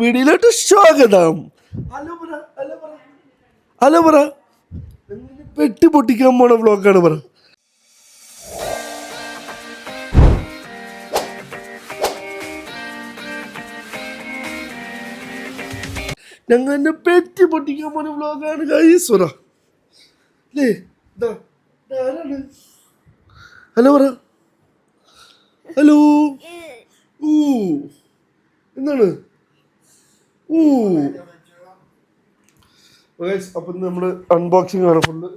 വീഡിയോയിലോട്ട് സ്വാഗതം. ഹലോ പറ പെട്ടി പൊട്ടിക്കാൻ പോണ വ്ളോഗാണ് പറ. ഞങ്ങൾ എന്നെ പെട്ടി പൊട്ടിക്കാൻ പോണ വ്ളോഗാണ് ഗൈസ്വര അല്ലേ? ഹലോ പറ. ഹലോ. ഊ. എന്താണ്? അപ്പം നമ്മൾ അൺബോക്സിംഗ് ആണ്. ഫുള്ള്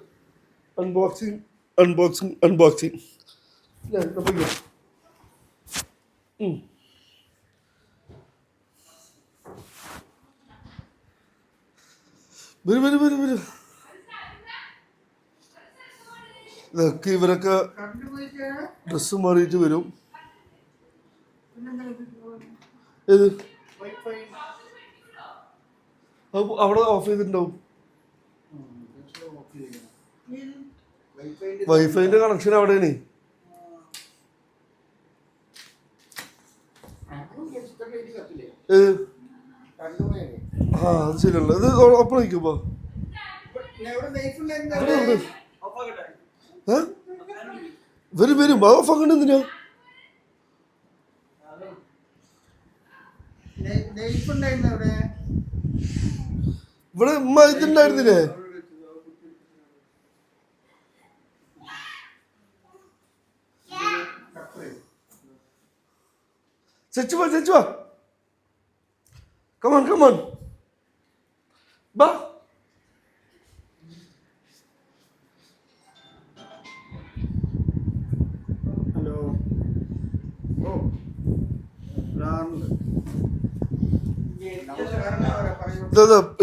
അൺബോക്സിങ് അൺബോക്സിങ് അൺബോക്സിങ് വരും വരും വരും വരും. ഇതൊക്കെ ഇവരൊക്കെ ഡ്രസ്സ് മാറിയിട്ട് വരും. ഏത്? അവിടെ ഓഫ് ചെയ്തിട്ടുണ്ടാവും. വൈഫൈന്റെ കണക്ഷൻ അവിടെയാണ്. ആ അത് ശരിയല്ല. ഇത് ഒപ്പം നിൽക്കുമ്പോ വരും വരും. അത് ഓഫ് ആക്കണ്ട എന്തിനാ? ഇവിടെ ഉമ്മ ഇതുണ്ടായിരുന്നില്ലേ? ചെച്ചു വാ ചെച്ചു വാ കമോൺ കമോൺ ബാ. ഹലോ ഓ ഇതാ,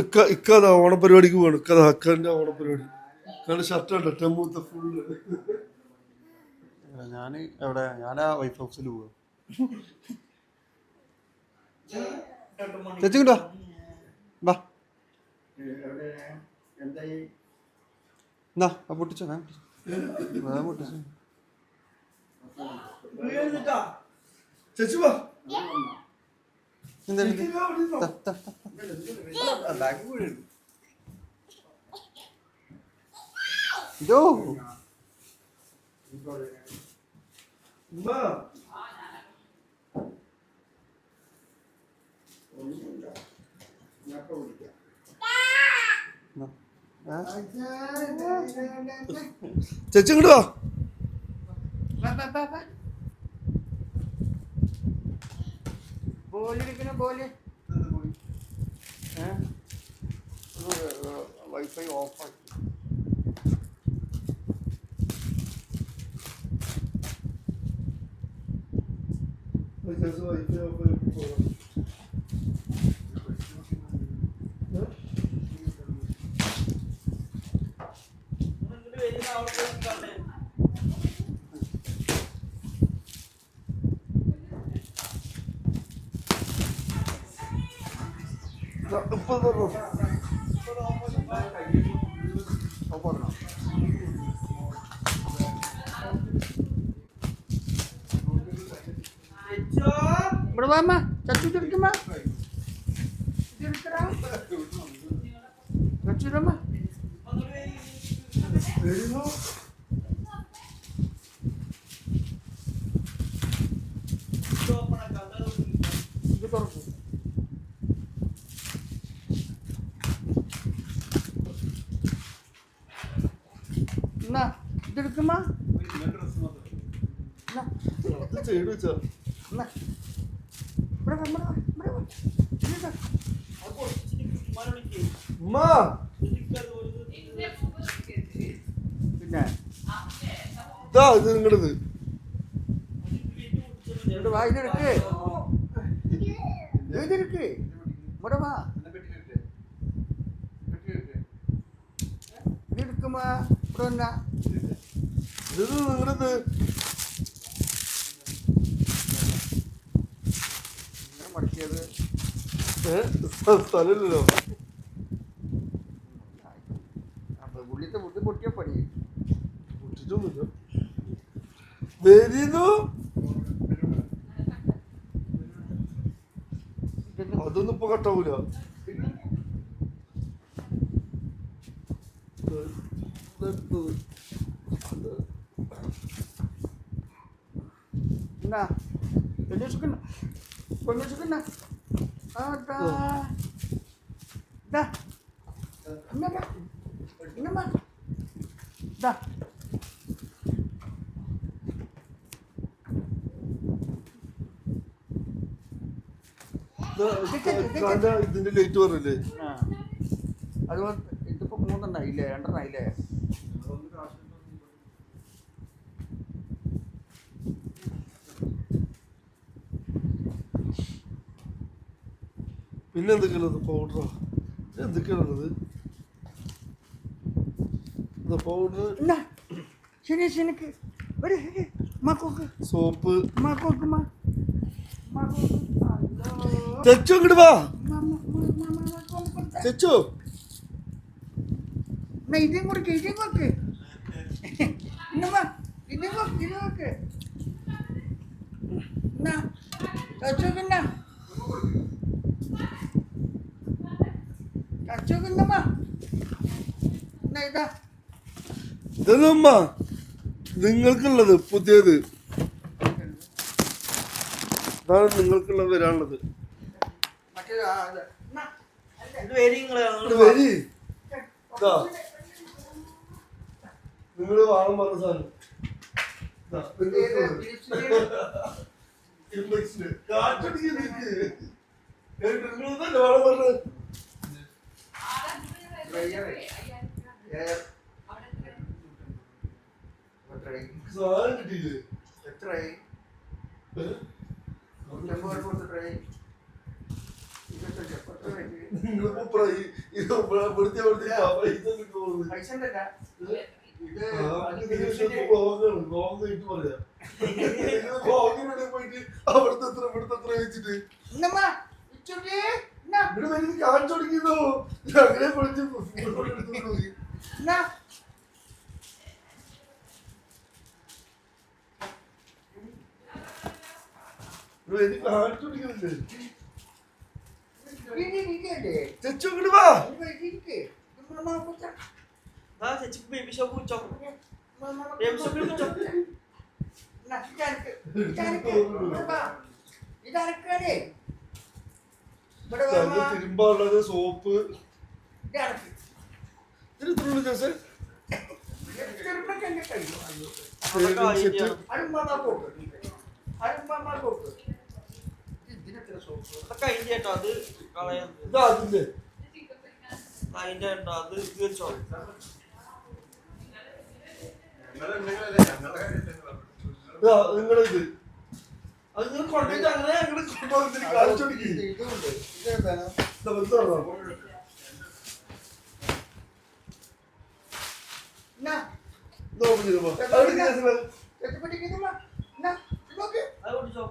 ഇക്ക ഇക്ക അതാ ഓണപരിപാടിക്ക് പോകണം ഇക്കത അതാ ഓണപരിപാടി ഇക്കാന്റെ ഷർട്ട് ഉണ്ട് ടെമ്മൂത്തെ ഫുള്ള് ഞാൻ എവിടെ? ഞാൻ ആ വൈഫ് ഹൗസിൽ പോവാ. ചേച്ചി കിട്ടോ വാ. എന്നാ ആ പൊട്ടിച്ചോ ഞാൻ പൊട്ടിച്ചോ. ഞാൻ പൊട്ടിച്ചോ. ചെച്ചു വാ. ആ? ചേച്ചി ഇങ്ങോട്ട് വാ. വൈഫൈ ഓഫ് ആക്കി ചേച്ചി വൈഫൈ ഓഫ് ആക്കി പോവാം. ദാ, ഇപ്പൊ തുറന്നു. ഓഫ് ആക്കണം ഇവിടെ വാമ്മ ചച്ചു ചുരുക്കുമ്മ ചച്ചുരമ്മ വരുന്നു. ഇത് തുറക്കും. എന്നാ ഇതെടുക്കുമ്മ എന്നാ ഇത് ചെയ്ത് വെച്ചാ. എന്നാ ഇവിടെ വാ, ഇവിടെ വാ, ഇവിടെ വാ. ഇവിടെ വാ. ഉമ്മ. പിന്നെ. ഇതാ ഇത്. നിങ്ങളുടേത് ഇവിടെ വാ ഇതെടുക്ക് ഇതെടുക്ക് ഇവിടെ വാ. ഇതെടുക്കുമ്പോ ഇവിടെ വന്നാ. ഇത് നിങ്ങളുടേത് ഇങ്ങനെ മടക്കിയത്. സ്ഥലമില്ലല്ലോ അപ്പൊ ഉള്ളിത്തെ ബുദ്ധി പൊട്ടിയ പണി പൊട്ടിച്ചൊന്നുമില്ല വരുന്നു ഇതെന്താ? അതൊന്നും ഇപ്പൊ ഇപ്പൊ കട്ടാവൂല ഇതെടുത്തത്. അത് എന്നാ പെണ്ണുസുക്കണ്ണ പെണ്ണുസുക്കണ്ണ അതാ ദാ ഇന്നമ്മ ഇന്നമ്മ ദാ ഇത് കാലിന്റെ ഇതിന്റെ ലൈറ്റ് പറഞ്ഞില്ലേ ആ. അതുപോലെ ഇതിപ്പോ മൂന്നെണ്ണായില്ലേ? രണ്ടെണ്ണായില്ലേ? പിന്നെ എന്തൊക്കെയുള്ളത്? പൗഡർ എന്തൊക്കെയാണുള്ളത്? പൗഡർ ശരി ശനിക്ക് ഒരു മക്കോക്ക് സോപ്പ്. മക്കോക്ക് മാ മക്കോക്ക് ചെച്ചു ഇങ്ങോട്ട് വാ. ചെച്ചു എന്നാ ഇതും കൊടുക്ക് ഇതും കൊടുക്ക്. ഇന്നമ്മ ഇതും കൊടുക്ക് ഇതും കൊടുക്ക് എന്നാ കച്ചോക്കണ്ട എന്നാ ഇതാ. ഇതമ്മ നിങ്ങൾക്കുള്ളത് പുതിയത്. നിങ്ങൾക്കുള്ളത് വരാനുള്ളത് മറ്റേത് ആ ഇത് എന്നാ ഇത് വരി നിങ്ങൾ വാങ്ങാൻ പറഞ്ഞ സാധനം. ഇതാ, നിങ്ങൾക്കുള്ളത്. ഇംപെക്സിൽ. കാറ്റടിക്ക് നിനക്ക്. എന്നിട്ട് നിങ്ങളിതല്ലേ വേണം പറഞ്ഞത്? സാധനം കിട്ടിയില്ലേ? എത്രയായി? കൊടുത്ത ട്രെയിൻ ഇവിടുത്തെ അവിടുത്തെ എത്ര ഇവിടുത്തെ എത്ര വെച്ചിട്ട്. ഇവിടെ വരുന്ന കാണിച്ചു കൊടുക്കുന്നു. അങ്ങനെ പൊളിച്ച് എനിക്ക് കാണിച്ചു ഇരിക്കല്ലേ ചെച്ചു ഇങ്ങോട്ട് വാ. ആ ചേച്ചി ബേബി ഷോപ്പ് കുടിച്ചോ. ബേബി ഷോപ്പിൽ ഞങ്ങൾക്ക് തിരുമ്പാനുള്ളത് സോപ്പ്. ഇതാർക്ക് ഇതിന് ഇത്രയുള്ള അതിന്റെ കേട്ടോ അത് കളയാൻ ഇതാ അതിന്റെ അതിന്റെ ഉണ്ടോ അത് ഇത് വെച്ചോ ഇതാ നിങ്ങളെ ഇത് അത് നിങ്ങൾ കൊണ്ടുപോയിട്ട് അങ്ങനെ ഞങ്ങൾ കൊണ്ടുപോകുന്നതിന് കാണിച്ചു കൊടുക്കി ഇതുണ്ട് ഇതെന്താണ് എന്നാ ചെറുപ്പട്ടിക്കുന്നില്ല എന്നാ നോക്ക് അത് കുടിച്ചോ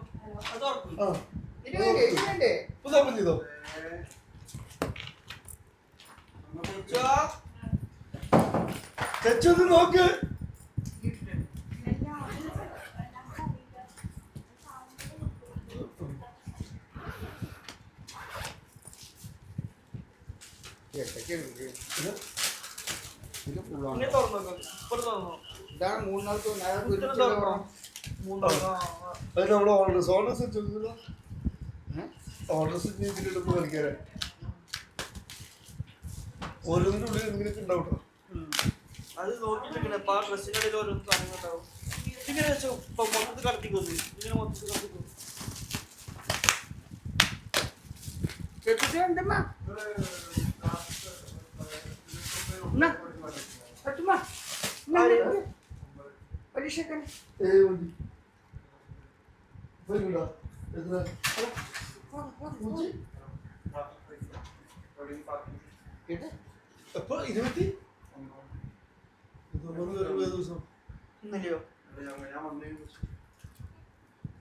അത് ഉറക്കും ഇത് വേണ്ടേ ഇത് വേണ്ടേ ചെയ്തോ? ചേച്ചോ ചെച്ചു ഇത് നോക്ക് ഇതാണ് മൂന്നാമത്തെ നേരെ ഇത്ര ഒരുമിച്ചുള്ള തുറന്നോ ഓണം. മൂന്നോ അത് നമ്മുടെ ഓർഡർ ചെയ്തിട്ട് കളിക്കാരെ ഓരോന്നിന്റെ ഉള്ളിൽ എന്തെങ്കിലും ഉണ്ടാവും അത് നോക്കിട്ടിരിക്കണേ അപ്പൊ ആ ഡ്രസ്സിന്റെ ഇടയിൽ ഓരോ സാധനങ്ങൾ ഉണ്ടാവും ഇങ്ങനെ വെച്ചോ. ഇപ്പൊ മൊത്തത്തിൽ കടത്തിക്കൊന്നു. ഇങ്ങനെ മൊത്തത്തിൽ കടത്തിക്കൊന്നു ചെറുപ്പത്തി ഇരുപത്തി? ദിവസം. ഇന്നലെയോ?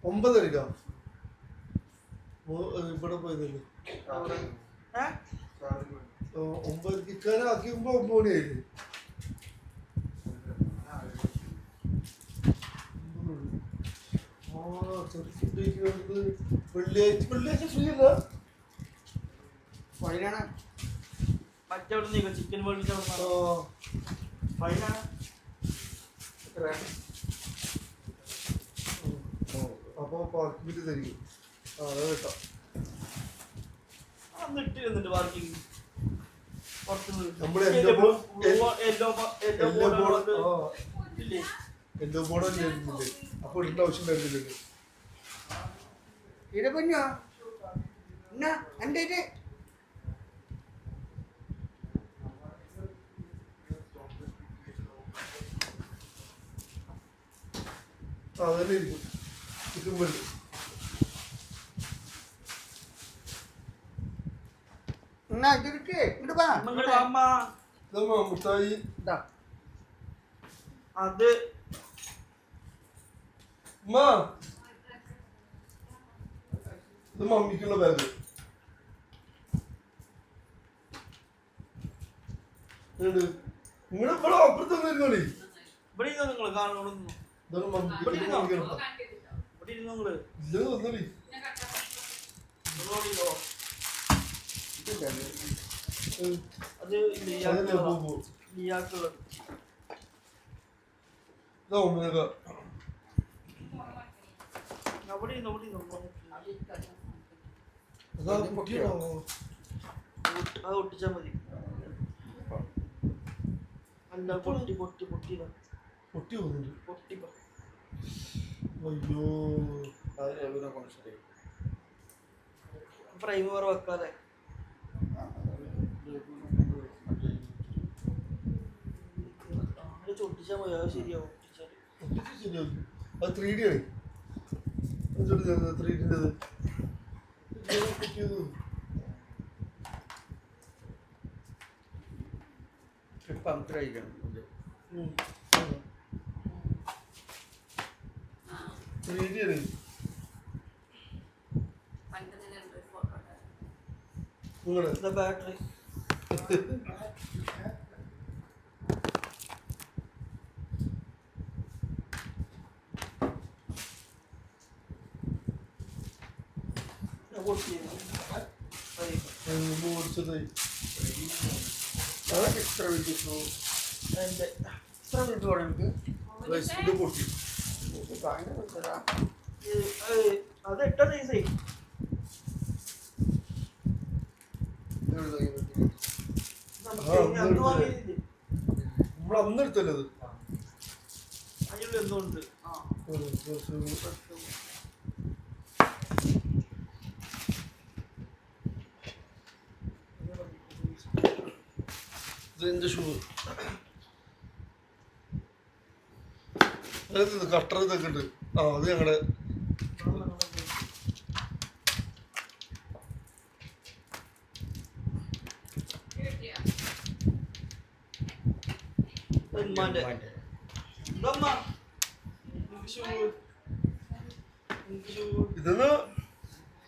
ഒമ്പതരക്കാ ഇവിടെ പോയതല്ലേ? ഒമ്പത്. ഇക്കാനാക്കിയുമ്പോ ഒമ്പത് മണിയായില്ലേ ആ ചെറുപ്പത്തേക്ക് വെള്ളിയാഴ്ച വെള്ളിയാഴ്ച ഫ്രീ അല്ല ഫൈനാണ് മറ്റവിടെ നീക്ക ചിക്കൻ വേൾഡിന്റെ അവിടെ ഫൈനാണ് എത്ര അപ്പൊ പാർക്കിങ്ങിൽ തരും ആ. അത് കേട്ടോ ഇട്ടിരുന്നുണ്ട് പാർക്കിംഗ് നമ്മൾ എല്ലോ ബോ- യെല്ലോ എല്ലോ യെല്ലോ ബോർഡ് ബോർഡ് ആ ഇല്ലേ എല്ലോ ബോർഡ് ഉണ്ടായിരുന്നില്ലേ അപ്പൊ ഇടേണ്ട ആവശ്യം ഉണ്ടായിരുന്നില്ലേ ഇത്. പൊന്നോ എന്നാ എന്റെ ഇത് അതന്നെ ഇരിക്കും ചിക്കൻ എന്നാ ഇതെടുക്ക് ഇങ്ങോട്ട് വാ മുട്ടായി. അത് ഉമ്മ. ഇത് മമ്മിക്കുള്ള ബാഗ് നിങ്ങളുടെ ഇവിടെ അപ്പുറത്ത് നിന്നോളി ഇവിടെ ഇരുന്നോ നിങ്ങൾ കാണുന്നു ഇതാണ്? മമ്മിക്കുള്ള ഇവിടെ ഇരുന്നോ? നിങ്ങൾ? വന്നോളി നിങ്ങളോടില്ലോ ഇതല്ലേ അത് ലിയാക്കുള്ളത് ഇതാ ഒമേഗ ഇരുന്നോ ഇവിടെ ഇരുന്നോ അതാ പൊട്ടിയോ? അത് ഒട്ടിച്ചാ മതി. അല്ല പൊട്ടി പൊട്ടി പൊട്ടിയതാ പൊട്ടി പോകുന്നുണ്ട് പൊട്ടി അയ്യോ. ഫ്രെയിം വേറെ വെക്കാതെ. ഒട്ടിച്ചാ മതി അത് ശരിയാവും. അത് ത്രീ ഡി ആണ് ത്രീ ഡിന്റെത് പൊട്ടിയത് ഇപ്പം അത്രയ്ക്കണം ഉം. ത്രീ ഡി ആണ് നിങ്ങളുടെ ബാറ്ററി അതൊക്കെ എന്റെ പറയാം എനിക്ക് ഇത് പൊട്ടി അത് എട്ട വിളിച്ചതാ ഇത് അത് അത് സൈസേ നമുക്ക് ആ, അന്ന് ഇത് വാങ്ങിയില്ലേ നമ്മൾ അന്ന് എടുത്തല്ലേ അത് അതിലുള്ള എന്തോ ഉണ്ട് ആ ഇത് ഷൂ കട്ടർ ഇതൊക്കെ ഉണ്ട്. ആ അത് ഞങ്ങളുടെ ഉമ്മാന്റെ. ഷൂ ഇതെന്ന്?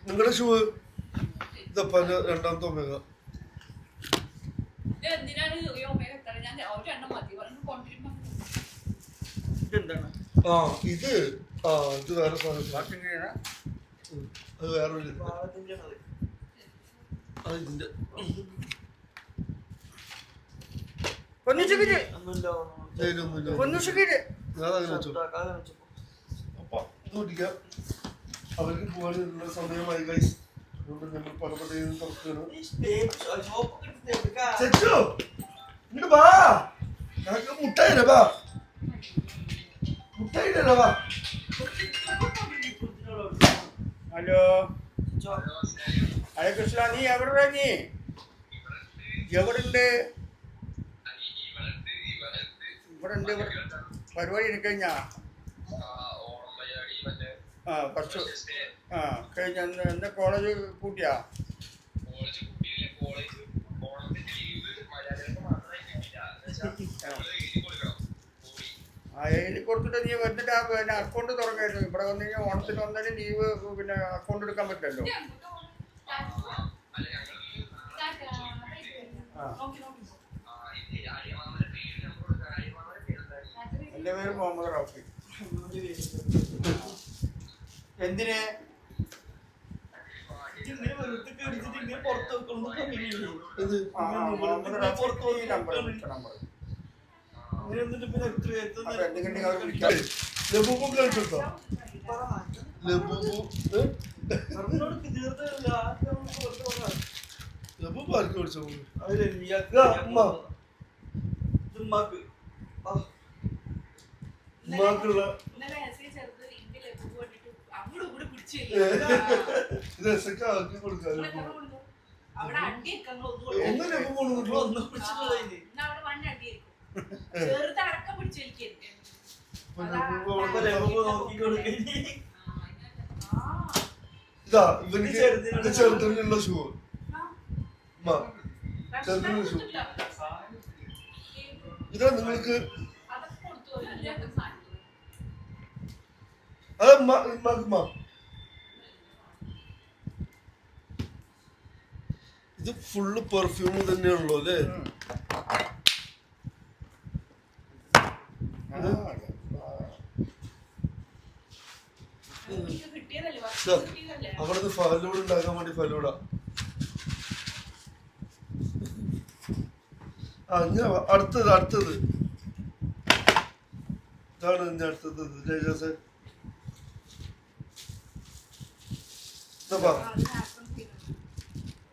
നിങ്ങളുടെ ഷൂ ഇതപ്പന്റെ രണ്ടാമത്തെ ഒമേഗ എന്തിനാണ് ഒമേഗ എത്ര ഞാൻ ഒരെണ്ണം മതി. ഒരെണ്ണം കൊണ്ടിരുമ്പോ ഇതെന്താണ്? ആ ഇത് ആ ഇത് വേറെ സാധനം. അത് ഇത്. അത് ഇതിന്റെ. പൊന്നിച്ചുക്കിട്ട് പൊന്നിച്ചുക്കിട്ട് വെച്ചു. അപ്പൊ ഇത് കുടിക്കാം. അവർക്ക് പോകാനുള്ള സമയമായി ഗൈസ് ഇങ്ങോട്ട് വാ. ഞങ്ങൾക്ക് മുട്ടായില്ല വാ. മുട്ടായില്ല വാ. ഹലോ. ഹരേ കൃഷ്ണ നീ എവിടെ നീ? എവിടെ ഉണ്ട് ഇവിടെ. ഉണ്ട് പരിപാടി എടുക്കഴിഞ്ഞാ ആ ഫസ്റ്റ് ആ കഴിഞ്ഞ എന്നെ കോളേജ് കൂട്ടിയാ ആ. എഴുതി കൊടുത്തിട്ട് നീ വന്നിട്ട് ആ പിന്നെ അക്കൗണ്ട് തുറക്കായിരുന്നു. ഇവിടെ വന്നു കഴിഞ്ഞാൽ ഓണത്തിന് വന്നാലും ലീവ് പിന്നെ അക്കൗണ്ട് എടുക്കാൻ പറ്റുമല്ലോ ആ. എന്റെ പേര് മുഹമ്മദ് റാഫി എന്തിന് ഇങ്ങനെ വെറുതെ കടിച്ചിട്ട് ഇങ്ങനെ പുറത്ത് വെക്കണം അങ്ങനെയല്ലേ ആ, ആ, ആ, പുറത്ത്. അങ്ങനെ എന്നിട്ട് പിന്നെ എത്ര. ലബുബു കളിച്ചോ ലബുബു തീർത്തല്ല ലബുബു ആർക്ക് ഉമ്മ. ഉമ്മാക്ക് ഉമ്മാക്കുള്ള ഇതാ ഇവനിക്ക് ഇത് ചെറുതിനുള്ള ഷൂ. ഉമ്മ ചെറുതിനുള്ള ഷൂ. ഇതാ നിങ്ങൾക്ക്. അത് ഉമ്മ ഉമ്മാക്ക് ഇത് ഫുള്ള് പെർഫ്യൂം തന്നെയാണല്ലോ അല്ലേ? അവിടെ ഫലൂട ഉണ്ടാക്കാൻ വേണ്ടി ഫലൂട. ആ ഞാൻ അടുത്തത് അടുത്തത്. ഇതാണ് ഇനി അടുത്തത് ജയജാസൻ എന്താ പറ ആ, അത് ആക്കം ചെയ്യുന്നു. ബാക്കി വീട്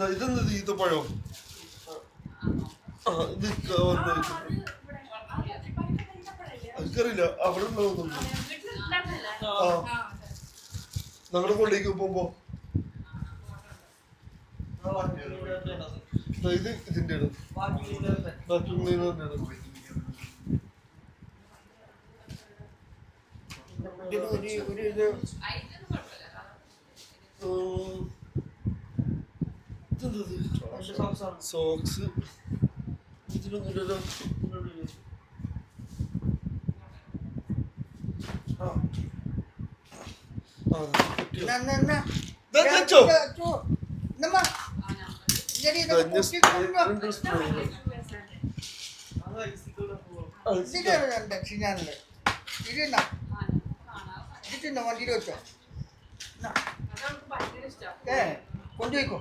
അത് ഭയങ്കര കഴിക്കപ്പെടില്ലേ? എനിക്കറിയില്ല അവിടെ ഉണ്ടാവുന്നുണ്ട് ആ, ഞങ്ങളുടെ കൊണ്ടേക്ക് പോകുമ്പോ. ഇത് ഇതിന്റെ ആണ് വാക്യൂം ക്ലീനറിന്റെ ആണ് ഇതിന് ഒരു ഒരു ഇത്. സോക്സ്. ഇതിലൊന്നുമില്ലല്ലോ ഇരുന്നോ വണ്ടിയിൽ വെച്ചോ. ഏ, കൊണ്ടുപോയിക്കോ.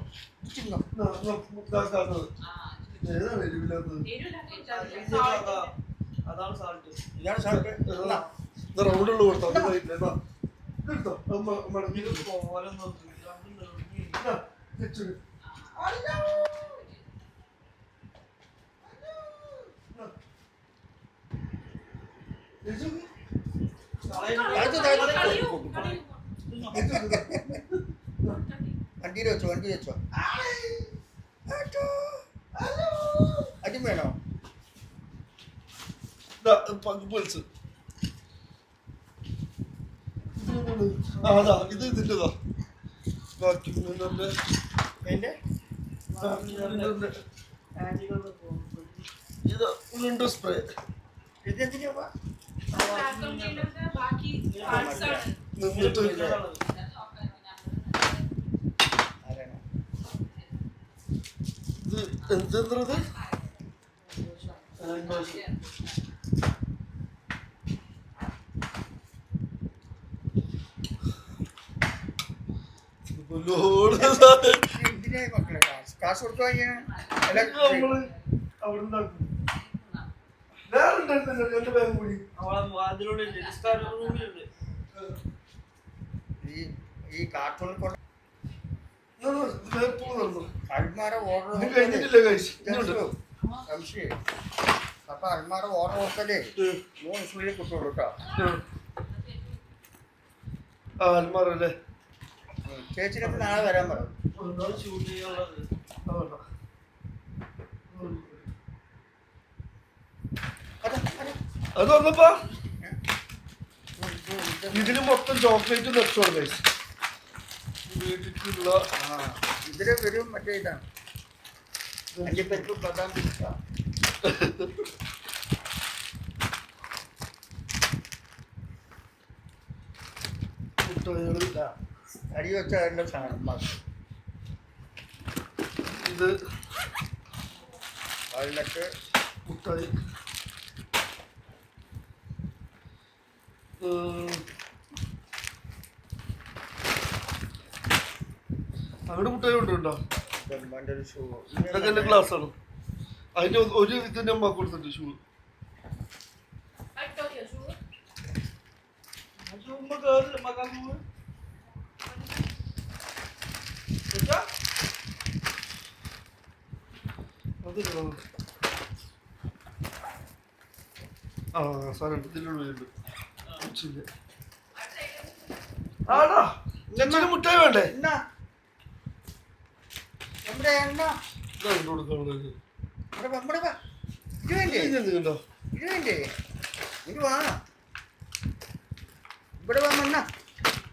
ഇതാണ് സാൾട്ട്. എന്നാ, ഇത് റൗണ്ടുള്ള കൊടുത്താ അത് കഴിക്കില്ല. എന്നാ, ഇതെടുത്തോ. അത് മ- മടക്കി ഇത് ഇതെടുത്തോ. പോലെ നോക്കി രണ്ടും നെറുങ്ങി. എന്നാ, വെച്ചിട്. അല്ലോ. എന്നാ. വെച്ചിട്. താഴത്ത്, താഴത്ത്. കളിയോ, കളിയോ. വണ്ടിയിൽ വെച്ചോ വണ്ടി വെച്ചോ. അതും വേണോ ദാ, പ- പൾസ്. ഇതിലെന്താണ്? ആ, അതാ, ഇത് ആന്റികളുടെ പോകുന്നു. ഇത് വിൻഡോ സ്പ്രേ ഇതെന്തിനാ ബാക്കി parts ആണ്. നിന്നിട്ട് ഇതാണ്. ആരാണ് ഇത് എന്തെന്തത് ലോഡ് എന്തിനാ മക്കളെ കാശ് കാശ് കൊടുത്തു വാങ്ങിയാണ് നമ്മൾ അവിടെ ഉണ്ടാക്കും വേറെ ഈ എന്റെ അൽമാര ഓർഡർ സംശയം. അപ്പൊ അൽമാര ഓർഡർ കൊടുത്തല്ലേ മൂന്ന് സുള്ളിൽ കിട്ടുള്ളൂ കേട്ടോ ആ അൽമാറ അല്ലേ? ചേച്ചിനൊക്കെ നാളെ വരാൻ പറ. അതെ വന്നപ്പോ. ഇതിന് മൊത്തം ചോക്ലേറ്റ് വെച്ചോളൂ വീട്ടിലുള്ള ഇതിലെ വരും മറ്റേ ഇതാണ് അഞ്ച് പേർക്കും പതാം അടി വെച്ച അതിൻ്റെ സാധനം ഇത് അതിലൊക്കെ മുട്ട ഇവിടെ കുട്ടികളുണ്ടോ ഇതൊക്കെ എന്റെ ക്ലാസ് ആണ്. അതിന്റെ ഒരു ഇതിന്റെ അമ്മ കൊടുത്തിട്ട് ഷൂ ആ സാധനം ഇതിലുള്ള വീണ്ടും ആടാ. മുട്ടായി വേണ്ടേ?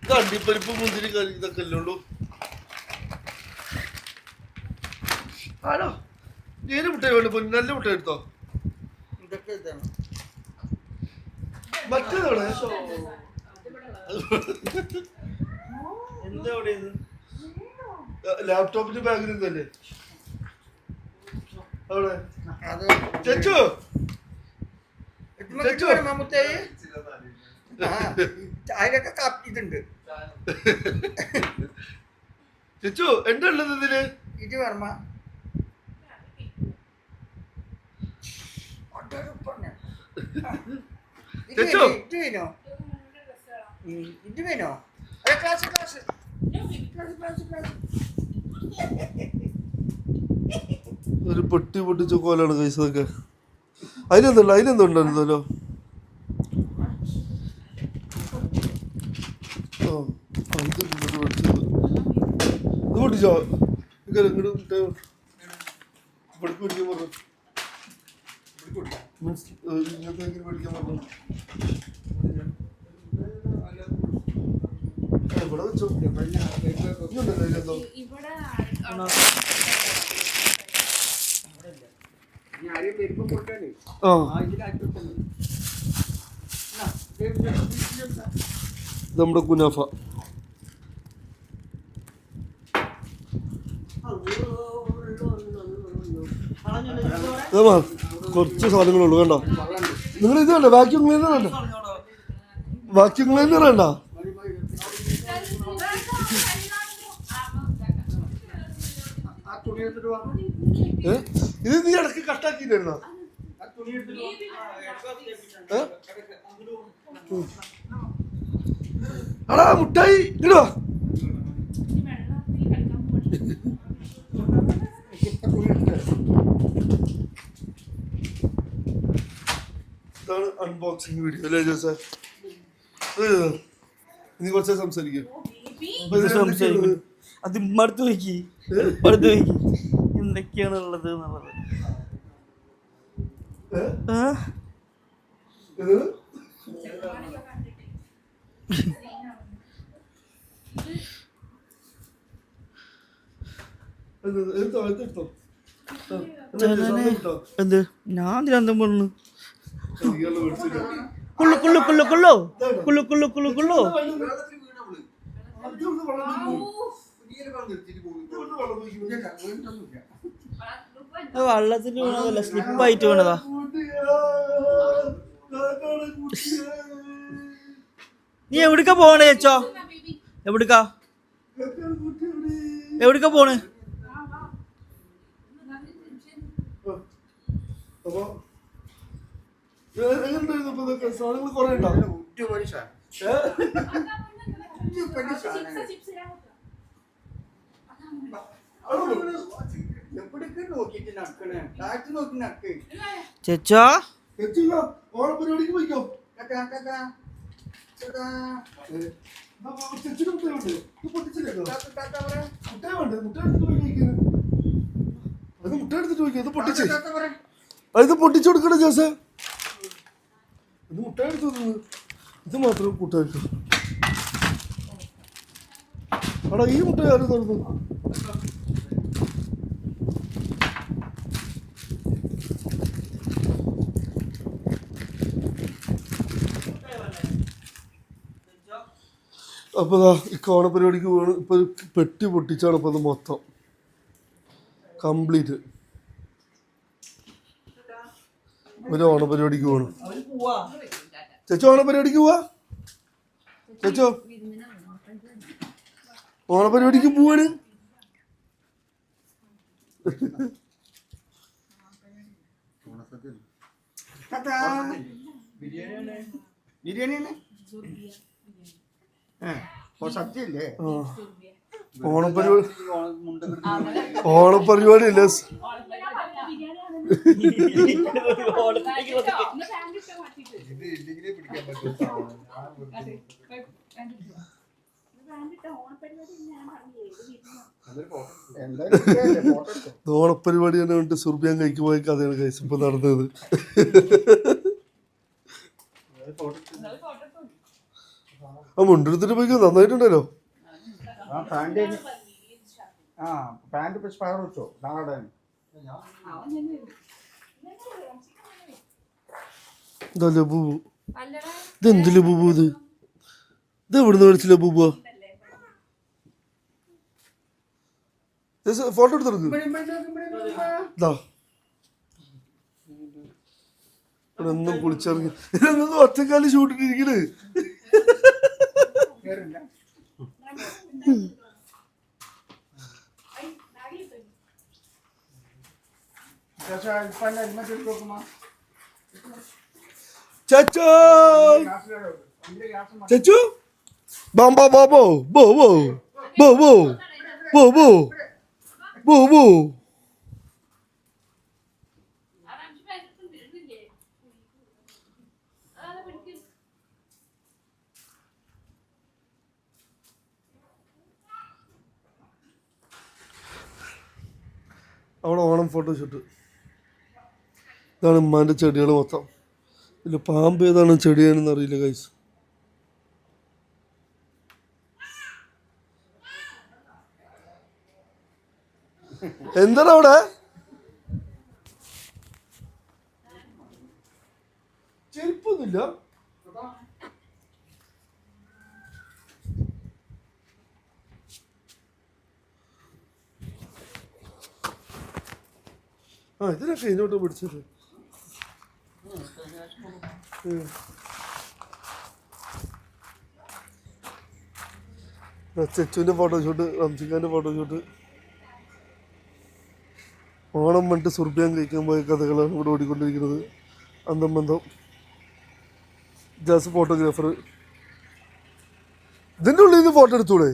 കണ്ടിപ്പരിപ്പ് മുന്തിരി കറി ഇതൊക്കെ അല്ലേ ഉള്ളൂ. ആണോ? ഏത് മുട്ടായി വേണ്ട പൊന്നു നല്ല മുട്ടായി എടുത്തോ? മറ്റേതാണ്? എന്താ അവിടെ ലാപ്ടോപ്പിന്റെ ബാഗിൽ നിന്നല്ലേ അവിടെ ചെച്ചു ചെച്ചോ? മമ്മൂത്തേയ്. അതിലൊക്കെ ഇതുണ്ട് ചെച്ചു എന്താ ഉള്ളത് ഇതിൽ ഇത് വർമ്മ ഇത് വേണോ? ഇത് വേണോ glass glass glass glass glass ഒരു പൊട്ടി പൊട്ടിച്ച കോലാണ് കഴിച്ചതൊക്കെ അതിലെന്തുണ്ട്? അതിലെന്തുണ്ടായിരുന്നല്ലോ ഓ ഇത് ഇങ്ങോട്ട് ഇങ്ങോട്ട് പഠിപ്പിക്കാൻ പറഞ്ഞു. ഇങ്ങനത്തെ പഠിക്കാൻ പറഞ്ഞു. നമ്മുടെ കുനാഫ. കുറച്ച് സാധനങ്ങളുള്ളൂ കണ്ടോ? നിങ്ങൾ ഇത് വേണ്ട വാക്യൂം ക്ലീനർ വേണ്ട വാക്യൂം ക്ലീനർ കണ്ടോ? ഇത് നീ ഇടയ്ക്ക് കട്ടാക്കിയില്ലായിരുന്നോ അടാ മുട്ടായി ഇടോ ഇതാണ് അൺബോക്സിംഗ് വീഡിയോ അല്ലേ ജോസ? ഇനി കുറച്ച് സംസാരിക്കും. അത് മടുത്തു വയ്ക്കി നോക്കി എന്തൊക്കെയാണ് ഉള്ളത് എന്നുള്ളത്? എന്ത് ഞാൻ ഇതിനെന്തും പറഞ്ഞു കുള്ളു കുള്ളു കുള്ളു കുള്ളു. കുള്ളു കുള്ളു കുള്ളു കുള്ളു. വെള്ളത്തിന് വീണതല്ല സ്ലിപ്പായിട്ട് വീണതാ. നീ എവിടക്ക പോണേ ചേച്ചോ എവിടക്ക? എവിടക്ക പോണ്? സാധനങ്ങൾ കുറെ ഉണ്ടാവും മുട്ട മുട്ട അത് മുട്ട പൊട്ടിച്ചു. കൊടുക്കണേ ജോസേ. ഇത് മുട്ട എടുത്തു ഇത് മാത്രം കൂട്ടായിട്ടു എടാ ഈ മുട്ട ആരും നിർത്തുന്നു അപ്പോൾ ദാ ഈ കോണപ്പരിപാടിക്ക് പോകണം ഇപ്പൊ പെട്ടി പൊട്ടിച്ചാണ് ഇപ്പൊ ഇത് മൊത്തം. കംപ്ലീറ്റ്. ഒരു ഓണപരിപാടിക്ക് പോകണം ചേച്ചോ ഓണപരിപാടിക്ക് പോവാ? ചേച്ചോ? ഓണപരിപാടിക്ക് പോവാണ്. ഓണപ്പരിപാടി ഓണപ്പരിപാടി ഇല്ല ഇത് ഇല്ലെങ്കിലേ പിടിക്കാൻ ഓണപ്പരിപാടി തന്നെ കണ്ടിട്ട് സുർബിയാൻ കഴിക്ക് പോയ കഥയാണ് കൈസ് ഇപ്പൊ നടന്നത്. ആ മുണ്ടെടുത്തിട്ട് പോയിക്കോ. നന്നായിട്ടുണ്ടല്ലോ. ആ പാന്റ് ഇപ്പൊ സ്പയർ വെച്ചോ? നാളെ. ഇതാ? ഇത് ഇത് എവിടുന്ന് മേടിച്ച ഫോട്ടോ എടുത്തെടുക്ക് ഇതാ കുളിച്ചിറങ്ങി. ഇതിനൊന്നും ഒറ്റക്കാലി ചൂട്ടിട്ടിരിക്കൽ ചച്ചോ ചച്ചു. ബാമ്പോ ബോ. ബോ ബോ. ബോ ബോ. ബോ ബോ. ബോ ബോ ബോ ബോ അവിടെ ഓണം ഫോട്ടോഷൂട്ട് ഇതാണ് ഉമ്മാന്റെ ചെടികൾ മൊത്തം. ഇതിൽ പാമ്പ് ഏതാണ് ചെടിയാണെന്ന് അറിയില്ല കൈസ് എന്താണ് അവിടെ? ചെരുപ്പൊന്നുമില്ല. ആ ഇതിനൊക്കെ ഇങ്ങോട്ട് പിടിച്ചത്. ചെച്ചുവിന്റെ ഫോട്ടോഷൂട്ട് ഫോട്ടോ ഫോട്ടോഷൂട്ട് ഓണം വന്നിട്ട് സുർബിയാൻ കഴിക്കാൻ പോയ കഥകളാണ് ഇവിടെ ഓടിക്കൊണ്ടിരിക്കുന്നത്. അന്തം ബന്ധം. ജാസ് ഫോട്ടോഗ്രാഫർ. ഇതിന്റെ ഉള്ളിൽ നിന്ന് ഫോട്ടോ എടുത്തൂടെ?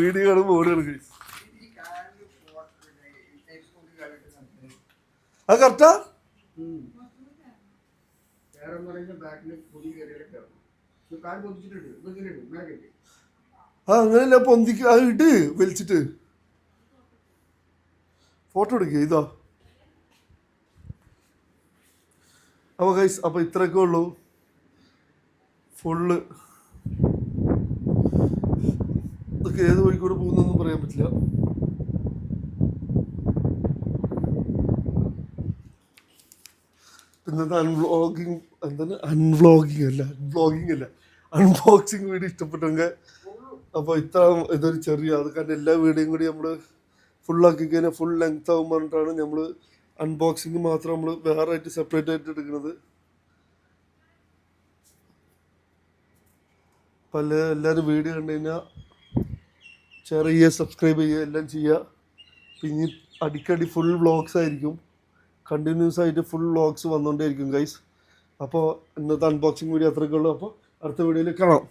വീഡിയോ ഓടി എടുക്കും അത് കറക്റ്റാ? ബാക്കിൽ പൊടി കയറും കാൽ പൊതിച്ചിട്ടുണ്ട് ഇപ്പൊ ഇങ്ങനെ ബാഗിട്ട് ആ അങ്ങനെയല്ല പൊന്തിക്ക് ആ ഇട്ട് വലിച്ചിട്ട്. ഫോട്ടോ എടുക്കുക ഇതാ. അപ്പോൾ ഗൈസ് അപ്പോൾ ഇത്രയൊക്കെ ഉള്ളൂ. ഫുള്ള് ഇതൊക്കെ ഏത് വഴിക്കൂടെ പോകുന്നൊന്നും പറയാൻ പറ്റില്ല. ഇന്നത്തെ അൺവ്ലോഗിങ് എന്താണ്? അൺവ്ലോഗിങ് അല്ല അൺവ്ലോഗിങ് അല്ല. അൺബോക്സിങ് വീഡിയോ ഇഷ്ടപ്പെട്ടെങ്കിൽ അപ്പോൾ ഇത്ര ഇതൊരു ചെറിയ അത് കാരണം എല്ലാ വീഡിയോയും കൂടി നമ്മൾ ഫുള്ളാക്കി കഴിഞ്ഞാൽ ഫുൾ ലെങ്ത് ആകും പറഞ്ഞിട്ടാണ് നമ്മൾ അൺബോക്സിങ് മാത്രം നമ്മൾ വേറെ ആയിട്ട് സെപ്പറേറ്റ് ആയിട്ട് എടുക്കുന്നത്. പല എല്ലാവരും വീഡിയോ കണ്ടു കഴിഞ്ഞാൽ ഷെയർ ചെയ്യുക സബ്സ്ക്രൈബ് ചെയ്യുക എല്ലാം ചെയ്യുക. പിന്നെ അടിക്കടി ഫുൾ വ്ളോഗ്സ് ആയിരിക്കും. കണ്ടിന്യൂസ് ആയിട്ട് ഫുൾ വ്ളോഗ്സ് വന്നുകൊണ്ടേയിരിക്കും ഗൈസ് അപ്പോൾ ഇന്നത്തെ അൺബോക്സിങ് വീഡിയോ അത്രയൊക്കെ ഉള്ളൂ അപ്പോൾ അടുത്ത വീഡിയോയിൽ കാണാം.